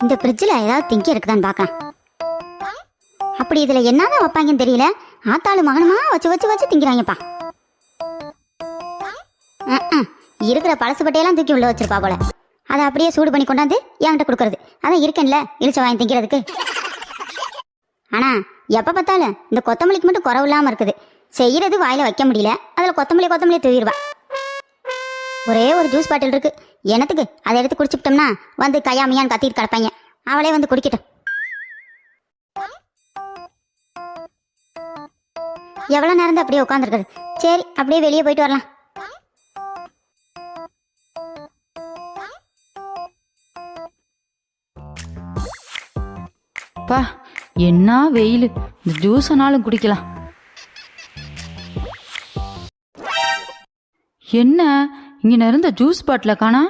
இந்த ஃப்ரிட்ஜில் ஏதாவது திங்க இருக்குதான்னு பார்க்கலாம் அப்படி இதில் என்னதான் வைப்பாங்கன்னு தெரியல. ஆத்தாளு மகனுமா வச்சு வச்சு வச்சு திங்கிறாங்கப்பா. இருக்கிற பழசு பட்டையெல்லாம் தூக்கி உள்ள வச்சிருப்பா போல. அதை அப்படியே சூடு பண்ணி கொண்டாந்து என்கிட்ட கொடுக்கறது. அதான் இருக்கேன்ல இழிச்ச வாங்கி திங்கிறதுக்கு. ஆனா எப்ப பார்த்தாலும் இந்த கொத்தமல்லிக்கு மட்டும் குறவு இல்லாம இருக்குது. செய்யறது வாயில வைக்க முடியல. அதுல கொத்தமல்லி கொத்தமல்லி தூவிடுவா. ஒரே ஒரு ஜூஸ் பாட்டில் இருக்கு. எனத்துக்கு அதை எடுத்து குடிச்சுட்டோம்னா வந்து கையாமையான்னு கத்திட்டு கிடப்பாங்க. அவளே வந்து குடிக்கட்டும். எவ்வளோ நேரம் அப்படியே உட்காந்துருக்குது சரி அப்படியே வெளியே போயிட்டு வரலாம். பா என்ன வெயில்? இந்த ஜூஸனாலும் குடிக்கலாம். என்ன? இங்க இருந்த ஜூஸ் பாட்டில காணா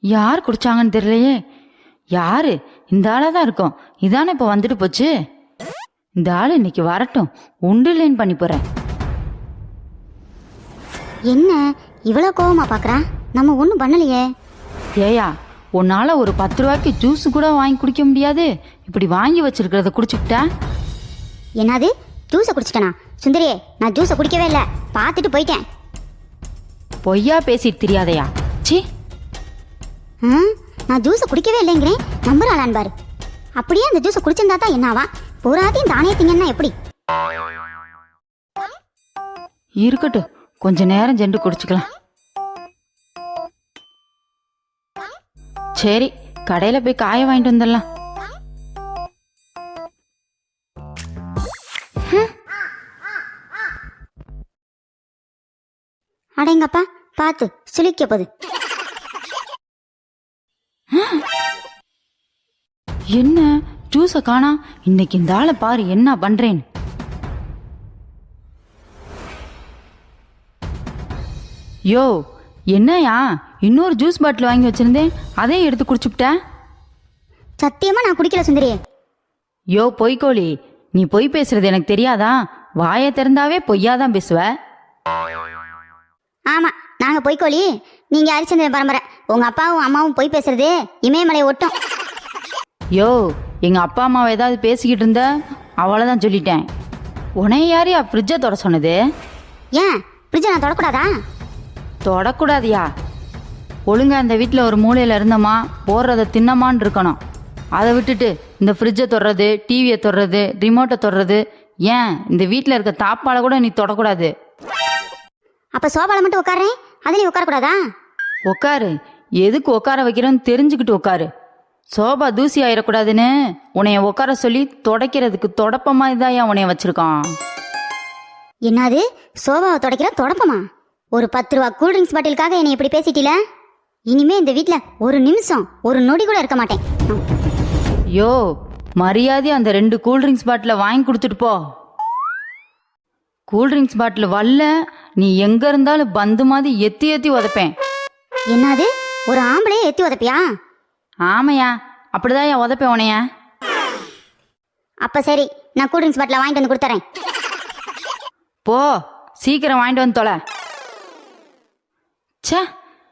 யார் குடிச்சாங்கன்னு தெரியலையே. யாரு? இந்த ஆளா தான் இருக்கும். இதானே இப்போ வந்துட்டு போச்சு? இந்த ஆள் இன்னைக்கு வரட்டும். உண்டு இல்லைன்னு பண்ணி போறேன். என்ன? இவ்வளோ கோவமா பார்க்கறா நம்ம ஒன்றும் பண்ணலையே. ஏயா உன்னால ஒரு பத்து ரூபாய்க்கு ஜூஸ் கூட வாங்கி குடிக்க முடியாது. இப்படி வாங்கி வச்சிருக்கிறத குடிச்சுக்கிட்டா? என்னது? ஜூஸை குடிச்சிட்டனா? சுந்தரியே நான் ஜூஸை குடிக்கவே இல்லை. பார்த்துட்டு போயிட்டேன். பொய்யா பேசிட்டு தெரியாதயா? ச்சீ. ஆ, நான் ஜூஸை குடிக்கவே இல்லைங்கிறேன். நம்புறாளான் பாரு அப்படியே அந்த ஜூஸை குடிச்சிருந்தா தான் என்னவா? பூராத்தையும் தானே திங்கன்னா எப்படி? இருக்கட்டும் கொஞ்ச நேரம் சென்று குடிச்சுக்கலாம். சரி கடையில போய் காய வாங்கிட்டு வந்துடலாம். அடேங்கப்பா பார்த்து சுளிக்க போகுது என்ன ஜூஸ காணா? இன்னைக்கு இந்த ஆளை பாரு என்ன பண்றேன். யோ என்னயா இன்னொரு ஜூஸ் பாட்டில் வாங்கி வச்சிருந்தேன். அதையும் எடுத்து குடிச்சுப்ட்ட சத்தியமா நான் குடிக்கல சுந்தரி யோ பொய்க்கோழி நீ பொய் பேசுறது எனக்கு தெரியாதா? வாயை திறந்தாவே பொய்யாதான் பேசுவ. ஆமா நாங்க பொய்க்கோழி நீங்க ஹரிச்சந்திரன் பரம்பரை. உங்க அப்பாவும் அம்மாவும் பொய் பேசுறது இமயமலை ஒட்டும். யோ எங்க அப்பா அம்மாவை ஏதாவது பேசிக்கிட்டு இருந்த? அவ்வளோதான் சொல்லிட்டேன். உனைய யாரையா ஃப்ரிட்ஜை தொட சொன்னது? ஏன்? ஃப்ரிட்ஜை நான் தொடக்கூடாதா? தொடக்கூடாதியா? ஒழுங்கா இந்த வீட்டில் ஒரு மூலையில் இருந்தோமா போடுறத தின்னமான்னு இருக்கணும். அதை விட்டுட்டு இந்த ஃப்ரிட்ஜை தொடுறது டிவியை தொடுறது ரிமோட்டை தொடுறது ஏன்? இந்த வீட்டில் இருக்க தாப்பால கூட நீ தொடக்கூடாது. அப்ப சோபால மட்டும் உட்காரேன் அதுலயும் உட்காரக்கூடாதா? உக்காரு எதுக்கு உட்கார வைக்கிறோன்னு தெரிஞ்சுக்கிட்டு உட்காரு. சோபா தூசி ஆயிடக்கூடாதுன்னு உன்னைய உட்கார சொல்லி தொடக்கிறதுக்கு தொடப்பமா இதாயா உன்னைய வச்சிருக்கான்? என்னது? சோபாவை துடைக்கிற தொடப்பமா? ஒரு பத்து ரூபா கூல்ட்ரிங்க்ஸ் பாட்டிலுக்காக என்னை இப்படி பேசிட்டீல? இனிமே இந்த வீட்ல ஒரு நிமிஷம் ஒரு நொடி கூட இருக்க மாட்டேன். யோ மரியாதை அந்த ரெண்டு கூல்ட்ரிங்க்ஸ் பாட்டில் வாங்கி கொடுத்துட்டு போ. கூல்ட்ரிங்க்ஸ் பாட்டில் வரல. நீ எங்க இருந்தாலும் பந்து மாதிரி எத்தி எத்தி உதைப்பேன். என்னது? ஒரு ஆம்பளையே எத்தி உதப்பியா? ஆமையா அப்படிதான் என் உதைப்பேன் உனைய அப்ப சரி நான் கூல்ட்ரிங்க்ஸ் பாட்டில வாங்கிட்டு வந்து கொடுத்துறேன். போ சீக்கிரம் வாங்கிட்டு வந்து தொலை. ச்சே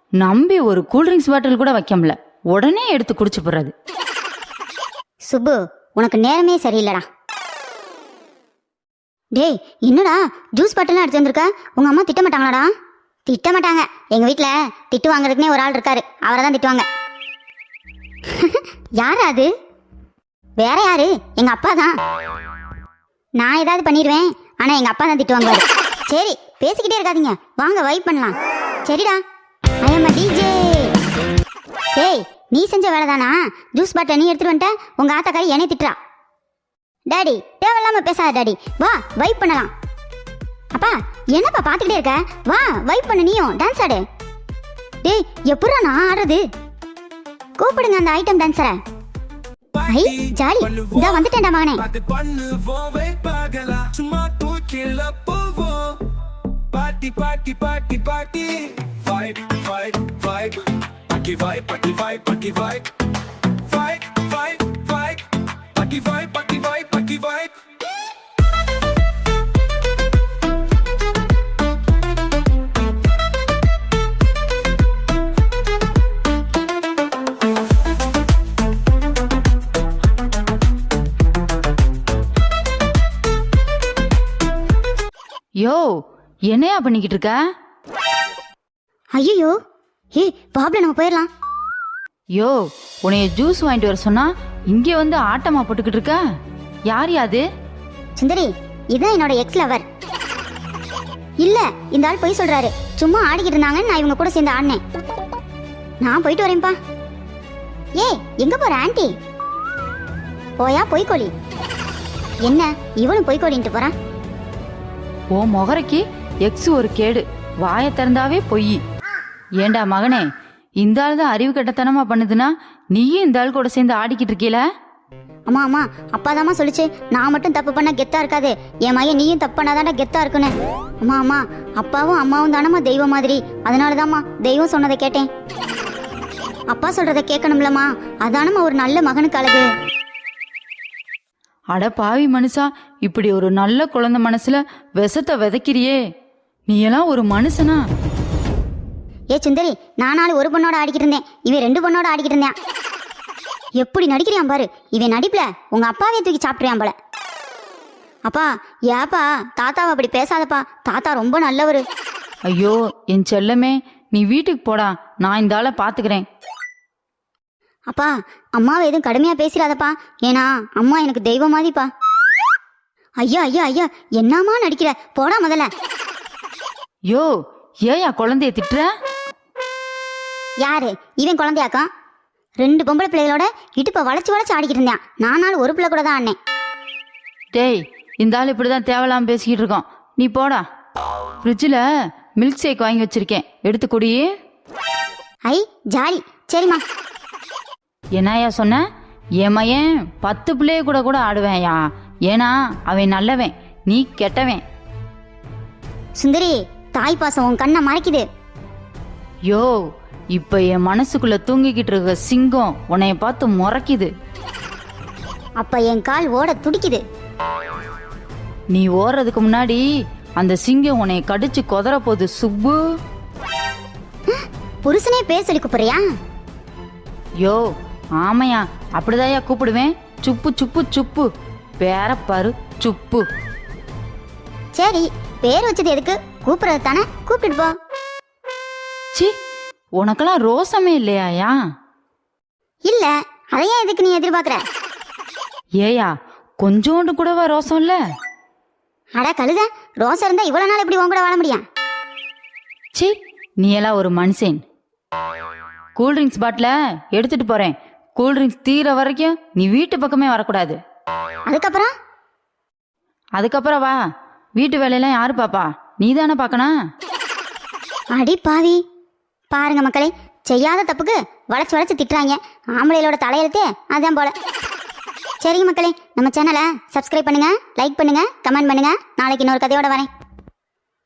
நம்பி ஒரு கூல்ட்ரிங்க்ஸ் பாட்டில் கூட வைக்க முடியல. உடனே எடுத்து குடிச்சு போடுறது. சுப்பு உனக்கு நேரமே சரியில்லடா. டேய் என்னடா? ஜூஸ் பாட்டிலாம் எடுத்து வந்திருக்க? உங்க அம்மா திட்ட மாட்டாங்களாடா? திட்ட மாட்டாங்க. எங்க வீட்டில் திட்டு வாங்குறதுக்குனே ஒரு ஆள் இருக்காரு. அவரை தான் திட்டுவாங்க. யார் அது? வேற யாரு? எங்க அப்பா தான். நான் ஏதாவது பண்ணிடுவேன். ஆனா எங்க அப்பா தான் திட்டுவாங்க சரி பேசிக்கிட்டே இருக்காதீங்க. வாங்க வைப் பண்ணலாம். சரிடா. ஐயம்மா டிஜே டேய் நீ செஞ்ச வேலை தானா ஜூஸ் பாட்டில் நீ எடுத்துட்டு வந்துட்ட. உங்க ஆத்தாக்காரி என்னை திட்டுறா. டாடி தேவையில்லாம பேசாத டாடி. வா வைப் பண்ணலாம். அப்பா என்னப்பா பார்த்துக்கிட்டே இருக்க? வா வைப் பண்ணு நீயும் டான்ஸ் ஆடு. டேய் எப்படா நான் ஆடுறது? கூப்பிடுங்க அந்த ஐட்டம் டான்ஸரை ஐ ஜாலி. இதா வந்துட்டேன்டா மகனே. சும்மா தூக்கில போவோம். பாட்டி பாட்டி பாட்டி பாட்டி. வைப் வைப் வைப் பாட்டி வைப் பாட்டி வைப் பாட்டி வைப் வைப் வைப் வைப் பாட்டி வைப் யோ என்னையா பண்ணிக்கிட்டு இருக்க ஐயோ ஏ பாப்ல நம்ம போயிடலாம் யோ உன்னைய ஜூஸ் வாங்கிட்டு வர சொன்னா இங்கே வந்து ஆட்டமா போட்டுக்கிட்டு இருக்க யார் யாது சுந்தரி இதான் என்னோட எக்ஸ் லவர் இல்ல இந்த ஆள் பொய் சொல்றாரு. சும்மா ஆடிக்கிட்டு இருந்தாங்க நான் இவங்க கூட சேர்ந்து ஆடினேன். நான் போயிட்டு வரேன்ப்பா. ஏய் எங்க போற ஆன்ட்டி போயா பொய்க்கோழி. என்ன இவனும் பொய்க்கோழின்ட்டு போறான்? ஓ மொகரைக்கு எக்ஸ் ஒரு கேடு. வாயை திறந்தாவே பொய். ஏண்டா மகனே இந்த ஆள் தான் அறிவு கட்டத்தனமா பண்ணுதுன்னா நீயும் இந்த ஆள் கூட சேர்ந்து ஆடிக்கிட்டு இருக்கீல? அம்மா அம்மா அப்பாதாம்மா சொல்லிச்சு. நான் மட்டும் தப்பு பண்ணா கெத்தா இருக்காது. என் மையன் நீயும் தப்பு பண்ணாதான்டா கெத்தா இருக்குன்னு. அம்மா அம்மா அப்பாவும் அம்மாவும் தானம்மா தெய்வம் மாதிரி. அதனாலதாம்மா தெய்வம் சொன்னதை கேட்டேன். அப்பா சொல்றதை கேட்கணும்லம்மா. அதானம்மா ஒரு நல்ல மகனுக்கு அழகு. அட பாவி மனுஷா இப்படி ஒரு நல்ல குழந்தை மனசுல விஷத்தை விதைக்கிறியே. நீ எல்லாம் ஒரு மனுஷனா? ஏ சுந்தரி நானாலும் ஒரு பொண்ணோட ஆடிக்கிட்டு இருந்தேன். இவன் ரெண்டு பொண்ணோட ஆடிக்கிட்டு இருந்தேன். எப்படி நடிக்கிறான் பாரு. இவன் நடிப்புல உங்க அப்பாவே தூக்கி சாப்பிட்றியான் போல. அப்பா ஏப்பா தாத்தாவை அப்படி பேசாதப்பா. தாத்தா ரொம்ப நல்லவரு. ஐயோ என் செல்லமே நீ வீட்டுக்கு போடா. நான் இந்த ஆளை பாத்துக்கிறேன். அப்பா அம்மாவை எதுவும் கடுமையா பேசிடாதப்பா. ஏன்னா அம்மா எனக்கு தெய்வம் மாதிரிப்பா. ஐயா ஐயா ஐயா என்னம்மா நடிக்கிற? போடா முதல்ல. யோ ஏயா குழந்தைய திட்டுற? யாரு? இவன் குழந்தையாக்கா? ரெண்டு பொம்பளை பிள்ளைகளோட இடுப்பை வளைச்சு வளைச்சு ஆடிக்கிட்டு இருந்தேன். நானாலும் ஒரு பிள்ளை கூட தான் ஆடினேன். டேய் இந்த ஆள் இப்படிதான் தேவையில்லாம பேசிக்கிட்டு இருக்கோம் நீ போடா. ஃப்ரிட்ஜில் மில்க் ஷேக் வாங்கி வச்சிருக்கேன். எடுத்து குடி. ஐ ஜாலி. சரிம்மா. என்னய்யா சொன்ன? என் மயன் பத்து பிள்ளைய கூட கூட ஆடுவேன்யா. ஏன்னா அவன் நல்லவன் நீ கெட்டவன். சுந்தரி தாய் பாசம் உன் கண்ணை மறைக்குது. யோ இப்ப என் மனசுக்குள்ள தூங்கிக்கிட்டு இருக்க சிங்கம் உன்னைய பார்த்து முறைக்குது. அப்ப என் கால் ஓட துடிக்குது. நீ ஓடுறதுக்கு முன்னாடி அந்த சிங்கம் உன்னை கடிச்சு கொதற போகுது சுப்பு. புருஷனே பேர் சொல்லி கூப்பிடுறியா யோ ஆமையா அப்படிதாயா கூப்பிடுவேன். சுப்பு சுப்பு சுப்பு. பேர பாரு சுப்பு. சரி பேர் வச்சது எதுக்கு? கூப்பிடுறது தானே? கூப்பிட்டுட்டு போ. சி உனக்கெல்லாம் ரோசமே இல்லையாயா? இல்ல அதையே எதுக்கு நீ எதிர்பார்க்கற? ஏயா கொஞ்சோண்டு கூடவா ரோசம் இல்ல? அட கழுத ரோசா இருந்தா இவ்வளவு நாள் எப்படி உன் கூட வாழ முடியும்? சி நீ எல்லாம் ஒரு மனுஷன். கூல்ட்ரிங்க்ஸ் பாட்டில எடுத்துட்டு போறேன். கூல்ட்ரிங்க்ஸ் தீர வரைக்கும் நீ வீட்டு பக்கமே வரக்கூடாது. அதுக்கப்புறம்? அதுக்கப்புறம் வா. வீட்டு வேலையெல்லாம் யாரு பாப்பா? நீ தானே பார்க்கணும் அடி பாவி. பாருங்க மக்களே செய்யாத தப்புக்கு வளைச்சு வளைச்சு திட்டுறாங்க. ஆம்பளைகளோட தலையெழுத்தே அதான் போல. சரிங்க மக்களே நம்ம சேனலை சப்ஸ்கிரைப் பண்ணுங்க லைக் பண்ணுங்க கமெண்ட் பண்ணுங்க. நாளைக்கு இன்னொரு கதையோட வரேன்.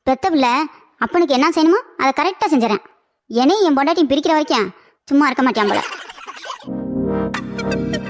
பெத்த பிள்ளை அப்பனுக்கு என்ன செய்யணுமோ அதை கரெக்டாக செஞ்சுறேன் என்னையும் என் பொண்டாட்டியும் பிரிக்கிற வரைக்கும் சும்மா இருக்க மாட்டேன் போல. thank you